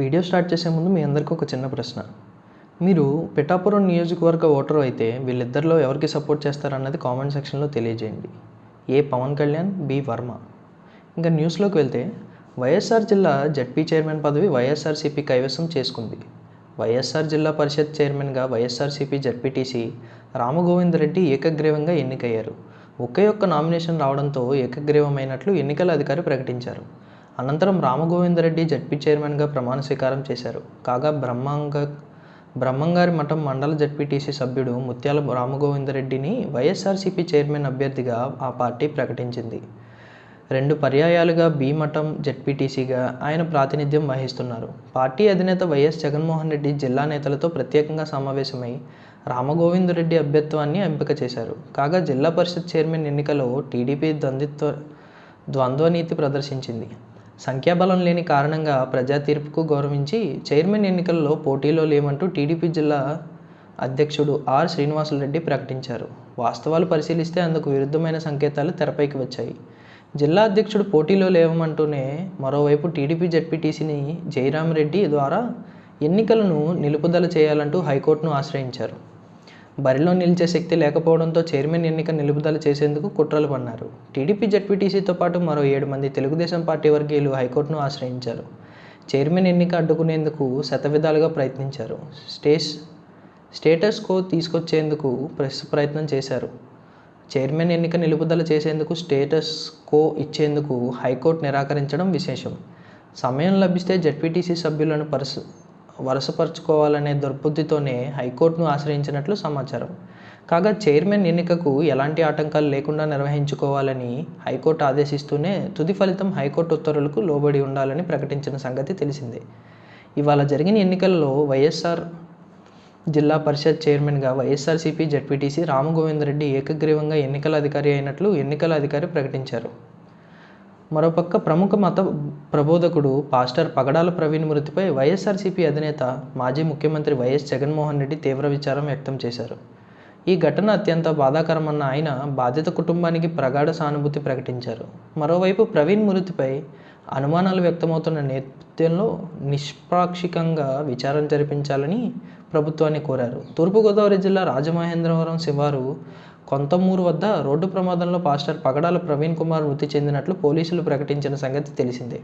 Video start చేసే ముందు మీ అందరికీ ఒక చిన్న ప్రశ్న. మీరు పిఠాపురం నియోజకవర్గ ఓటరు అయితే వీళ్ళిద్దరిలో ఎవరికి సపోర్ట్ చేస్తారన్నది కామెంట్ సెక్షన్లో తెలియజేయండి. A Pawan Kalyan B Varma. ఇంకా న్యూస్లోకి వెళ్తే వైఎస్ఆర్ జిల్లా జడ్పీ చైర్మన్ పదవి వైఎస్ఆర్సీపీ కైవసం చేసుకుంది. వైఎస్ఆర్ జిల్లా పరిషత్ చైర్మన్గా వైఎస్ఆర్సీపీ జడ్పీటీసీ రామగోవింద్ రెడ్డి ఏకగ్రీవంగా ఎన్నికయ్యారు. ఒకే ఒక్క నామినేషన్ రావడంతో ఏకగ్రీవమైనట్లు ఎన్నికల అధికారి ప్రకటించారు. అనంతరం రామగోవిందరెడ్డి జడ్పీ చైర్మన్గా ప్రమాణ స్వీకారం చేశారు. కాగా బ్రహ్మాంగ బ్రహ్మంగారి మఠం మండల జడ్పీటీసీ సభ్యుడు ముత్యాల రామగోవిందరెడ్డిని వైఎస్ఆర్సీపీ చైర్మన్ అభ్యర్థిగా ఆ పార్టీ ప్రకటించింది. రెండు పర్యాయాలుగా బి మఠం జడ్పీటీసీగా ఆయన ప్రాతినిధ్యం వహిస్తున్నారు. పార్టీ అధినేత వైఎస్ జగన్మోహన్ రెడ్డి జిల్లా నేతలతో ప్రత్యేకంగా సమావేశమై రామగోవిందరెడ్డి అభ్యత్వాన్ని ఎంపిక చేశారు. కాగా జిల్లా పరిషత్ చైర్మన్ ఎన్నికలో టీడీపీ ద్వంద్విత్వ ద్వంద్వనీతి ప్రదర్శించింది. సంఖ్యాబలం లేని కారణంగా ప్రజా తీర్పుకు గౌరవించి చైర్మన్ ఎన్నికల్లో పోటీలో లేమంటూ టీడీపీ జిల్లా అధ్యక్షుడు ఆర్ శ్రీనివాసులరెడ్డి ప్రకటించారు. వాస్తవాలు పరిశీలిస్తే అందుకు విరుద్ధమైన సంకేతాలు తెరపైకి వచ్చాయి. జిల్లా అధ్యక్షుడు పోటీలో లేవమంటూనే మరోవైపు టీడీపీ జడ్పీటీసీని జయరామరెడ్డి ద్వారా ఎన్నికలను నిలుపుదల చేయాలంటూ హైకోర్టును ఆశ్రయించారు. బరిలో నిలిచే శక్తి లేకపోవడంతో చైర్మన్ ఎన్నిక నిలుపుదల చేసేందుకు కుట్రలు పన్నారు. టీడీపీ జడ్పీటీసీతో పాటు మరో ఏడు మంది తెలుగుదేశం పార్టీ వర్గీయులు హైకోర్టును ఆశ్రయించారు. చైర్మన్ ఎన్నిక అడ్డుకునేందుకు శతవిధాలుగా ప్రయత్నించారు. స్టేస్ స్టేటస్ కో తీసుకొచ్చేందుకు ప్రెస్ ప్రయత్నం చేశారు. చైర్మన్ ఎన్నిక నిలుపుదల చేసేందుకు స్టేటస్ కో ఇచ్చేందుకు హైకోర్టు నిరాకరించడం విశేషం. సమయం లభిస్తే జడ్పీటీసీ సభ్యులను పరసు వరుసపరుచుకోవాలనే దుర్బుద్ధితోనే హైకోర్టును ఆశ్రయించినట్లు సమాచారం. కాగా చైర్మన్ ఎన్నికకు ఎలాంటి ఆటంకాలు లేకుండా నిర్వహించుకోవాలని హైకోర్టు ఆదేశిస్తూనే తుది ఫలితం హైకోర్టు ఉత్తర్వులకు లోబడి ఉండాలని ప్రకటించిన సంగతి తెలిసిందే. ఇవాళ జరిగిన ఎన్నికల్లో వైఎస్ఆర్ జిల్లా పరిషత్ చైర్మన్గా వైఎస్ఆర్సీపీ జడ్పీటీసీ రామగోవిందరెడ్డి ఏకగ్రీవంగా ఎన్నికల అధికారి అయినట్లు ఎన్నికల అధికారి ప్రకటించారు. మరోపక్క ప్రముఖ మత ప్రబోధకుడు పాస్టర్ పగడాల ప్రవీణ్ మృతిపై వైఎస్ఆర్సీపీ అధినేత మాజీ ముఖ్యమంత్రి వైఎస్ జగన్మోహన్ రెడ్డి తీవ్ర విచారం వ్యక్తం చేశారు. ఈ ఘటన అత్యంత బాధాకరమన్న ఆయన బాధిత కుటుంబానికి ప్రగాఢ సానుభూతి ప్రకటించారు. మరోవైపు ప్రవీణ్ మృతిపై అనుమానాలు వ్యక్తమవుతున్న నేపథ్యంలో నిష్పాక్షికంగా విచారం జరిపించాలని ప్రభుత్వాన్ని కోరారు. తూర్పుగోదావరి జిల్లా రాజమహేంద్రవరం శివారు కొంతమూరు వద్ద రోడ్డు ప్రమాదంలో పాస్టర్ పగడాల ప్రవీణ్ కుమార్ మృతి చెందినట్లు పోలీసులు ప్రకటించిన సంగతి తెలిసిందే.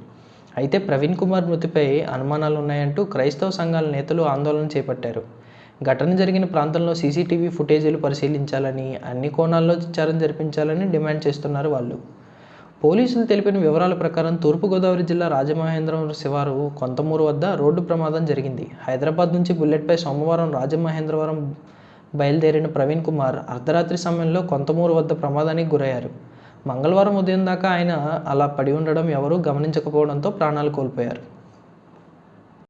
అయితే ప్రవీణ్ కుమార్ మృతిపై అనుమానాలు ఉన్నాయంటూ క్రైస్తవ సంఘాల నేతలు ఆందోళన చేపట్టారు. ఘటన జరిగిన ప్రాంతంలో సీసీటీవీ ఫుటేజీలు పరిశీలించాలని అన్ని కోణాల్లో విచారణ జరిపించాలని డిమాండ్ చేస్తున్నారు వాళ్ళు. పోలీసులు తెలిపిన వివరాల ప్రకారం తూర్పుగోదావరి జిల్లా రాజమహేంద్రవరం శివారు కొంతమూరు వద్ద రోడ్డు ప్రమాదం జరిగింది. హైదరాబాద్ నుంచి బుల్లెట్పై సోమవారం రాజమహేంద్రవరం బయలుదేరిన ప్రవీణ్ కుమార్ అర్ధరాత్రి సమయంలో కొంతమూరు వద్ద ప్రమాదానికి గురయ్యారు. మంగళవారం ఉదయం దాకా ఆయన అలా పడి ఉండడం ఎవరూ గమనించకపోవడంతో ప్రాణాలు కోల్పోయారు.